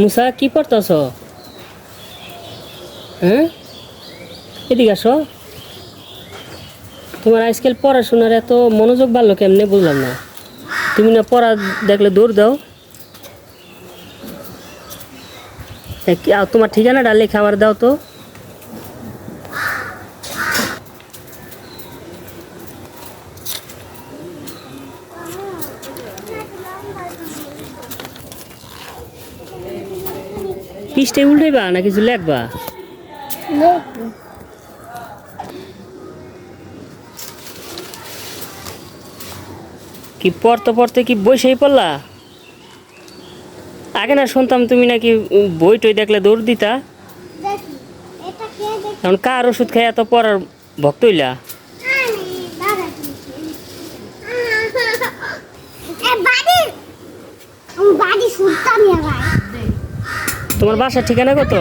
মুসা, কি পড়তেছ? হ্যাঁ? এদিকে আসো। তোমার আজকাল পড়াশোনার এত মনোযোগ বাড়লো কেমনে বুঝলাম না। তুমি না পড়া দেখলে দৌড় দাও। তোমার ঠিকানাটা লেখা আমার দাও তো। পিসটাই উল্টাইবা না কিছু লেখবা? কি পড়তে পড়তে কি বই বসেই পড়লা? আগে না শুনতাম তুমি নাকি বই টই দেখলে দৌড় দিতা। এখন কার ওষুধ খাই এত পড়ার ভক্ত হইলা? বাড়ি! শুনতাম তোমার বাসার ঠিকানা কত.